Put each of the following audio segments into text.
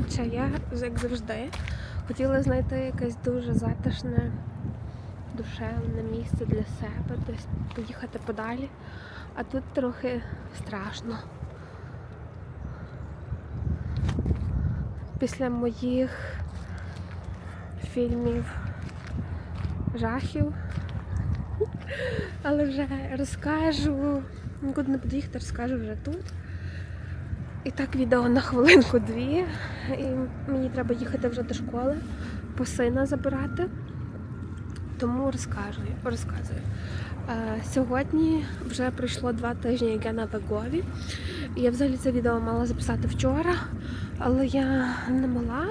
Коротше, я, як завжди, хотіла знайти якесь дуже затишне, душевне місце для себе, десь поїхати подалі. А тут трохи страшно. Після моїх фільмів жахів. Але вже розкажу. Нікуди не буду їхати, розкажу вже тут. І так відео на хвилинку-дві. І мені треба їхати вже до школи, по сина забирати. Тому розкажу, розказую. Е, Сьогодні вже пройшло два тижні, як я на Вегові. Я взагалі це відео мала записати вчора, але я не мала,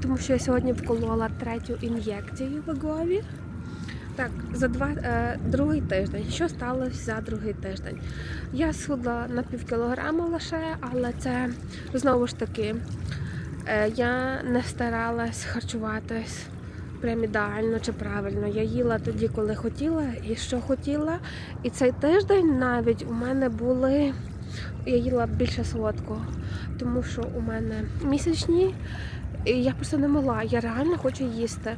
тому що я сьогодні вколола третю ін'єкцію Вегові. Так, за два е, другий тиждень. Що сталося за другий тиждень? Я схудла на пів кілограма лише, але це знову ж таки е, я не старалась харчуватись прям ідеально чи правильно. Я їла тоді, коли хотіла, і що хотіла. І цей тиждень навіть у мене були. Я їла більше солодкого, тому що у мене місячні, і я просто не могла. Я реально хочу їсти.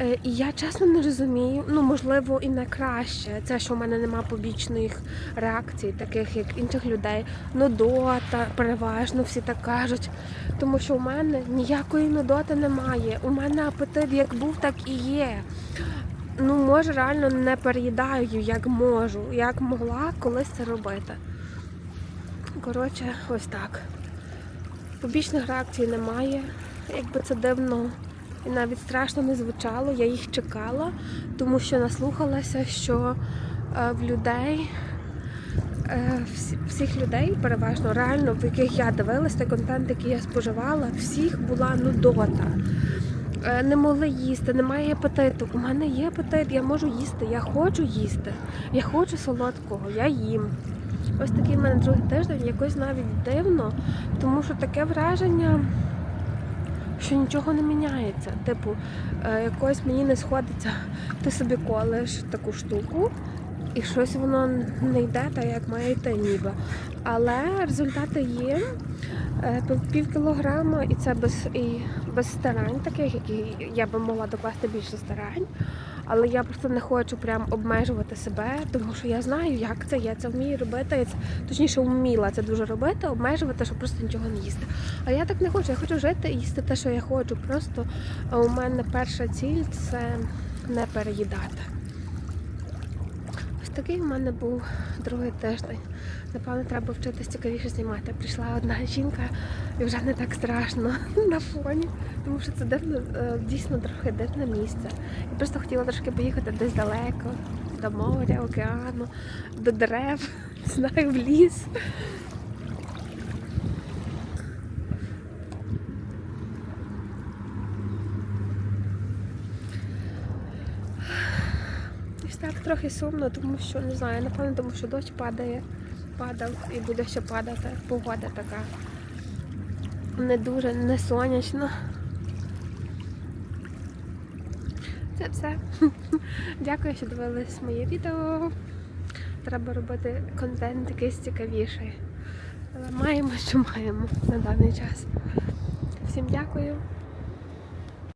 Е, І я чесно не розумію, ну можливо і не краще. Це що в мене нема побічних реакцій, таких як інших людей. Нудота, переважно всі так кажуть. Тому що у мене ніякої нудоти немає. У мене апетит як був, так і є. Ну, може, реально не переїдаю, як можу, як могла колись це робити. Коротше, ось так. Побічних реакцій немає. Якби це дивно і навіть страшно не звучало, я їх чекала, тому що наслухалася, що е, в людей, е, всіх людей, переважно реально, в яких я дивилася, той контент, який я споживала, всіх була нудота. Е, Не могли їсти, немає апетиту. У мене є апетит, я можу їсти, я хочу їсти, я хочу солодкого, я їм. Ось такий в мене другий тиждень, якось навіть дивно, тому що таке враження що нічого не міняється. Типу, е, якось мені не сходиться, ти собі колиш таку штуку, і щось воно не йде так, як має йти ніби. Але результати є. Е, пів- кілограма, і це без, і без старань, таких, які я би могла докласти більше старань. Але я просто не хочу прям обмежувати себе, тому що я знаю, як це є. Це вмію робити. Я це, точніше, вміла це дуже робити, обмежувати, щоб просто нічого не їсти. А я так не хочу. Я хочу жити і їсти те, що я хочу. Просто е, у мене перша ціль це не переїдати. Такий у мене був другий тиждень. Напевно, треба вчитися цікавіше знімати. Прийшла одна жінка і вже не так страшно на фоні, тому що це дивно, е, дійсно трохи дивне місце. Я просто хотіла трошки поїхати десь далеко, до моря, океану, до дерев, знаю, в ліс. Ось так трохи сумно, тому що не знаю, напевно, тому що дощ падає, падав і буде ще падати. Погода така не дуже не сонячна. Це все. Дякую, що дивились моє відео. Треба робити контент якийсь цікавіший. Але маємо, що маємо на даний час. Всім дякую.